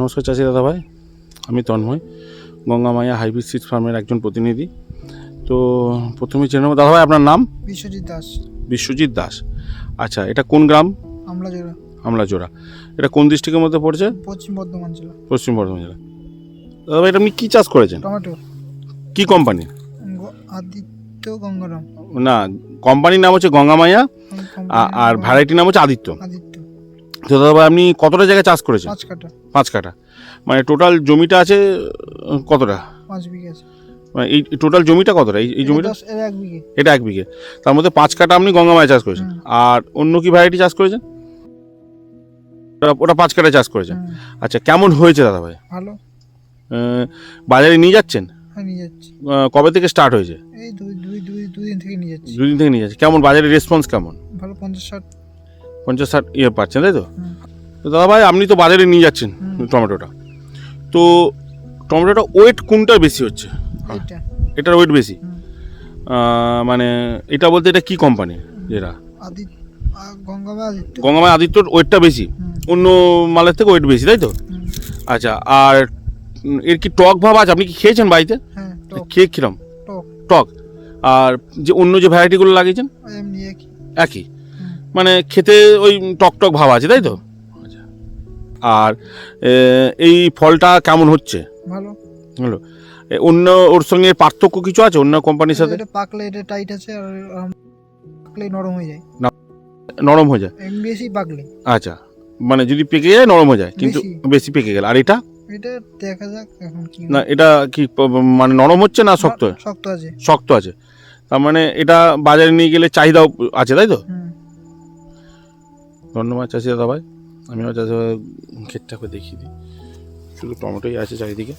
নমস্কার চাষি দাদা ভাই আমি তন্ময় গঙ্গা গঙ্গামায়া হাইব্রিড সিড ফার্মের একজন প্রতিনিধি। তো প্রথমে জেনে নেব দাদা ভাই আপনার নাম? বিশ্বজিৎ দাস। বিশ্বজিৎ দাস। আচ্ছা এটা কোন গ্রাম? আমলা জোড়া আমলাজোড়া। এটা কোন ডিস্ট্রিক্টের মধ্যে পড়ছে? পশ্চিম বর্ধমান জেলা। পশ্চিম বর্ধমান জেলা। দাদা ভাই এটা আপনি কী চাষ করেছেন? টমেটো। কী কোম্পানি? আদিত্য গঙ্গারাম। না কোম্পানির নাম হচ্ছে গঙ্গামায়া আমি company আ- আর ভ্যারাইটির নাম হচ্ছে আদিত্য। আদিত্য। তো দাদাভাই আপনি কতটা জায়গায় চাষ করেছেন? পাঁচ কাটা পাঁচ কাঠা। মানে টোটাল জমিটা আছে কতটা? পাঁচ বিঘে আছে। মানে এই টোটাল জমিটা কতটা? এই জমিটা? এটা এক বিঘে। তার মধ্যে পাঁচ কাটা আপনি গঙ্গামায় চাষ করেছেন। আর অন্য কি ভ্যারাইটি চাষ করেছেন? ওটা- পাঁচ কাটা চাষ করেছেন। আচ্ছা কেমন হয়েছে দাদা ভাই? ভালো। বাজারে নিয়ে যাচ্ছেন? হ্যাঁ কবে থেকে স্টার্ট হয়েছে? এই দুই দুই থেকে নিয়ে যাচ্ছি। দুদিন থেকে নিয়ে যাচ্ছে কেমন বাজারে রেসপন্স কেমন? ভালো পঞ্চাশ ষাট। পঞ্চাশ ষাট ইয়ে পাচ্ছেন তাই তো? দাদা ভাই আপনি তো বাজারে নিয়ে যাচ্ছেন টমেটোটা। তো টমেটোটা ওয়েট কোনটার বেশি হচ্ছে? এটার ওয়েট বেশি? মানে এটা বলতে এটা কি কোম্পানি যেটা গঙ্গামায় আদিত্যর। ওয়েটটা বেশি। অন্য মালের থেকে ওয়েট বেশি তাই তো? আচ্ছা আর এর কি টক ভাব আছে? আপনি কি খেয়েছেন বাড়িতে? হ্যাঁ খেয়ে কিরম? টক। আর যে অন্য যে ভ্যারাইটিগুলো লাগিয়েছেন? একই। মানে খেতে ওই টক টক ভাব আছে তাই তো? আচ্ছা আর এই ফলটা কেমন হচ্ছে? ভালো। এ, অন্য ওর সঙ্গে পার্থক্য কিছু আছে অন্য কোম্পানির সাথে? এটা পাকলে এটা টাইট আছে আর পাকলে নরম হয়ে যায়। নরম হয়ে যায়। বেশি পাকলে। আচ্ছা মানে যদি পেকে যায় নরম হয়ে যায় কিন্তু বেশি। পেকে গেল। আর এটা? এটা দেখা যাক এখন কি না এটা কি মানে নরম হচ্ছে না শক্ত? শক্ত আছে। শক্ত আছে। তার মানে এটা বাজারে নিয়ে গেলে চাহিদাও আছে তাই তো? ধন্যবাদ চাষি দাদা ভাই আমি আমার চাষি ক্ষেতটাকে দেখিয়ে দিই। শুধু টমেটোই আছে চারিদিকে।